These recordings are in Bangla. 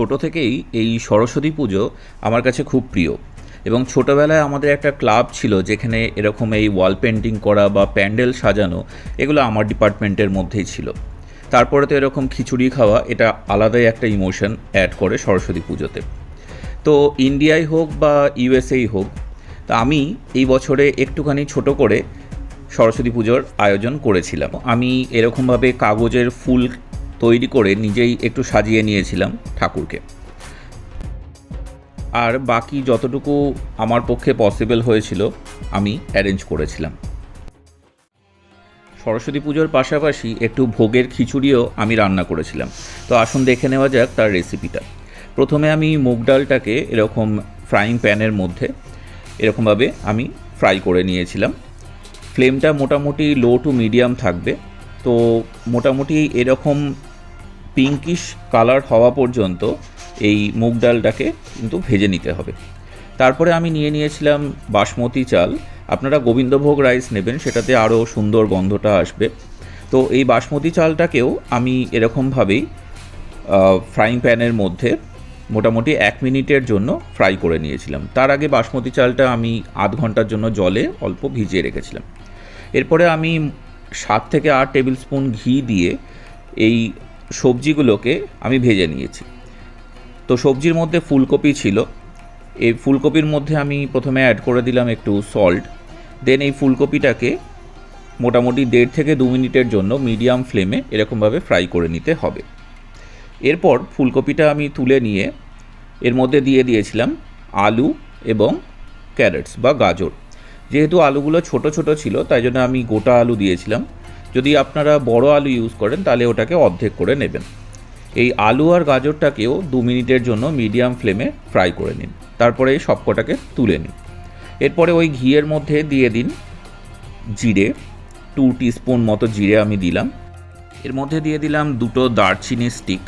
ছোট থেকেই এই সরস্বতী পুজো আমার কাছে খুব প্রিয়। এবং ছোটোবেলায় আমাদের একটা ক্লাব ছিল যেখানে এরকম এই ওয়াল পেন্টিং করা বা প্যান্ডেল সাজানো, এগুলো আমার ডিপার্টমেন্টের মধ্যেই ছিল। তারপরে তো এরকম খিচুড়ি খাওয়া, এটা আলাদাই একটা ইমোশন অ্যাড করে সরস্বতী পুজোতে। তো ইন্ডিয়ায় হোক বা ইউএসএই হোক, তা আমি এই বছরে একটুখানি ছোট করে সরস্বতী পুজোর আয়োজন করেছিলাম। আমি এরকমভাবে কাগজের ফুল তৈরি করে নিজেই একটু সাজিয়ে নিয়েছিলাম ঠাকুরকে। আর বাকি যতটুকু আমার পক্ষে পসিবল হয়েছিল, আমি অ্যারেঞ্জ করেছিলাম। সরস্বতী পুজোর পাশাপাশি একটু ভোগের খিচুড়িও আমি রান্না করেছিলাম। তো আসুন দেখে নেওয়া যাক তার রেসিপিটা প্রথমে আমি মুগ ডালটাকে এরকম ফ্রাইং প্যানের মধ্যে এরকমভাবে আমি ফ্রাই করে নিয়েছিলাম। ফ্লেমটা মোটামুটি লো টু মিডিয়াম থাকবে। তো মোটামুটি এরকম পিঙ্কিশ কালার হওয়া পর্যন্ত এই মুগ ডালটাকে কিন্তু ভেজে নিতে হবে। তারপরে আমি নিয়ে নিয়েছিলাম বাসমতি চাল। আপনারা গোবিন্দভোগ রাইস নেবেন, সেটাতে আরও সুন্দর গন্ধটা আসবে। তো এই বাসমতি চালটাকেও আমি এরকমভাবেই ফ্রাইং প্যানের মধ্যে মোটামুটি এক মিনিটের জন্য ফ্রাই করে নিয়েছিলাম। তার আগে বাসমতি চালটা আমি আধ ঘণ্টার জন্য জলে অল্প ভিজিয়ে রেখেছিলাম। এরপরে আমি সাত থেকে আট টেবিল স্পুন ঘি দিয়ে এই সবজিগুলোকে আমি ভেজে নিয়েছি। তো সবজির মধ্যে ফুলকপি ছিল। এই ফুলকপির মধ্যে আমি প্রথমে অ্যাড করে দিলাম একটু সল্ট দেন এই ফুলকপিটাকে মোটামুটি দেড় থেকে দু মিনিটের জন্য মিডিয়াম ফ্লেমে এরকমভাবে ফ্রাই করে নিতে হবে। এরপর ফুলকপিটা আমি তুলে নিয়ে এর মধ্যে দিয়ে দিয়েছিলাম আলু এবং ক্যারেটস বা গাজর। যেহেতু আলুগুলো ছোট ছোট ছিল, তাই জন্য আমি গোটা আলু দিয়েছিলাম। যদি আপনারা বড় আলু ইউজ করেন, তাহলে ওটাকে অর্ধেক করে নেবেন। এই আলু আর গাজরটাকেও দু মিনিটের জন্য মিডিয়াম ফ্লেমে ফ্রাই করে নিন। তারপরে এই সবকটাকে তুলে নিন। এরপরে ওই ঘিয়ের মধ্যে দিয়ে দিন জিরে টু টিস্পুন মতো জিরে আমি দিলাম। এর মধ্যে দিয়ে দিলাম দুটো দারচিনি স্টিক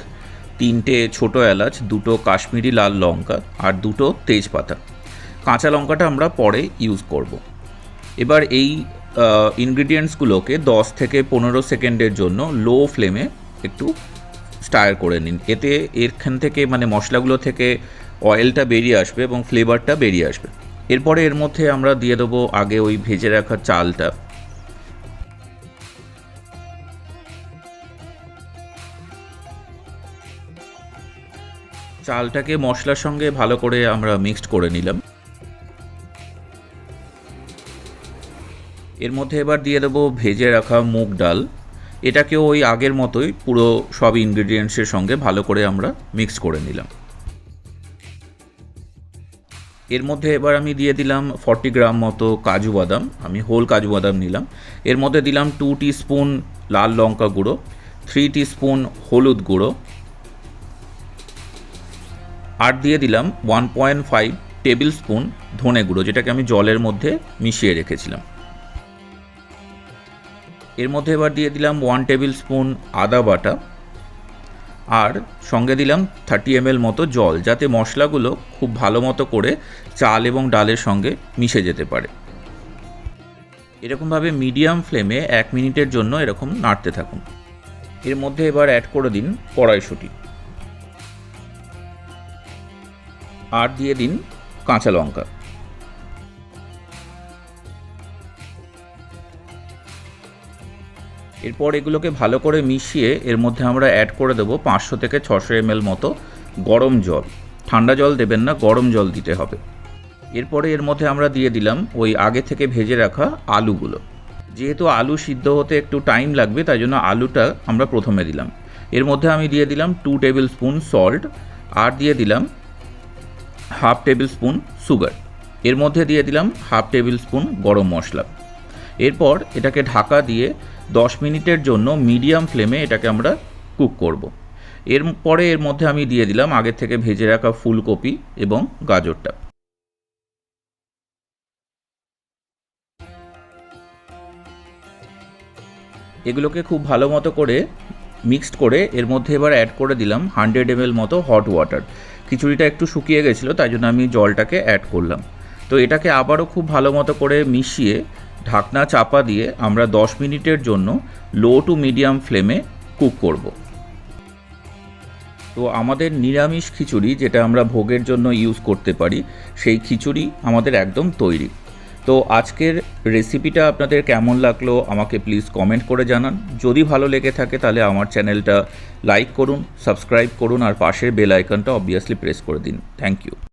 তিনটে ছোটো এলাচ, দুটো কাশ্মীরি লাল লঙ্কা আর দুটো তেজপাতা। কাঁচা লঙ্কাটা আমরা পরে ইউজ করব। এবার এই ইনগ্রিডিয়েন্টসগুলোকে দশ থেকে পনেরো সেকেন্ডের জন্য লো ফ্লেমে একটু স্টায়ার করে নিন। এতে এখান থেকে মানে মশলাগুলো থেকে অয়েলটা বেরিয়ে আসবে এবং ফ্লেভারটা বেরিয়ে আসবে। এরপরে এর মধ্যে আমরা দিয়ে দেবো আগে ওই ভেজে রাখা চালটা। চালটাকে মশলার সঙ্গে ভালো করে আমরা মিক্সড করে নিলাম। এর মধ্যে এবার দিয়ে দেবো ভেজে রাখা মুগ ডাল। এটাকেও ওই আগের মতোই পুরো সব ইনগ্রিডিয়েন্টসের সঙ্গে ভালো করে আমরা মিক্স করে নিলাম। এর মধ্যে এবার আমি দিয়ে দিলাম ফর্টি গ্রাম মতো কাজু বাদাম। আমি হোল কাজু বাদাম নিলাম। এর মধ্যে দিলাম টু স্পুন লাল লঙ্কা গুঁড়ো থ্রি স্পুন হলুদ গুঁড়ো আর দিয়ে দিলাম one point five tablespoon ধনে গুঁড়ো, যেটাকে আমি জলের মধ্যে মিশিয়ে রেখেছিলাম। এর মধ্যে এবার দিয়ে দিলাম ওয়ান টেবিল স্পুন আদা বাটা আর সঙ্গে দিলাম থার্টি এম মতো জল, যাতে মশলাগুলো খুব ভালো মতো করে চাল এবং ডালের সঙ্গে মিশে যেতে পারে। এরকমভাবে মিডিয়াম ফ্লেমে এক মিনিটের জন্য এরকম নাড়তে থাকুন। এর মধ্যে এবার অ্যাড করে দিন কড়াইশুঁটি। আর দিয়ে দিন কাঁচা লঙ্কা। এরপর এগুলোকে ভালো করে মিশিয়ে এর মধ্যে আমরা অ্যাড করে দেবো পাঁচশো থেকে ছশো এম মতো গরম জল। ঠান্ডা জল দেবেন না, গরম জল দিতে হবে। এরপরে এর মধ্যে আমরা দিয়ে দিলাম ওই আগে থেকে ভেজে রাখা আলুগুলো। যেহেতু আলু সিদ্ধ হতে একটু টাইম লাগবে, তাই জন্য আলুটা আমরা প্রথমে দিলাম। এর মধ্যে আমি দিয়ে দিলাম টু টেবিল স্পুন সল্ট আর দিয়ে দিলাম হাফ টেবিল স্পুন সুগার এর মধ্যে দিয়ে দিলাম হাফ টেবিল স্পুন গরম মশলা। এরপর এটাকে ঢাকা দিয়ে দশ মিনিটের জন্য মিডিয়াম ফ্লেমে এটাকে আমরা কুক করব। এর পরে এর মধ্যে আমি দিয়ে দিলাম আগে থেকে ভেজে রাখা ফুলকপি এবং গাজরটা। এগুলোকে খুব ভালো মতো করে মিক্সড করে এর মধ্যে এবার অ্যাড করে দিলাম হান্ড্রেড এম মতো হট ওয়াটার খিচুড়িটা একটু শুকিয়ে গেছিল, তাই জন্য আমি জলটাকে অ্যাড করলাম। তো এটাকে আবারও খুব ভালো মতো করে মিশিয়ে ঢাকনা চাপা দিয়ে আমরা দশ মিনিটের জন্য লো টু মিডিয়াম ফ্লেমে কুক করব। তো আমাদের নিরামিষ খিচুড়ি যেটা আমরা ভোগের জন্য ইউজ করতে পারি, সেই খিচুড়ি আমাদের একদম তৈরি। তো আজকের রেসিপিটা আপনাদের কেমন লাগল আমাকে প্লিজ কমেন্ট করে জানান। যদি ভালো লেগে থাকে তাহলে আমার চ্যানেলটা লাইক করুন, সাবস্ক্রাইব করুন আর পাশের বেল আইকনটা অবভিয়াসলি প্রেস করে দিন। Thank you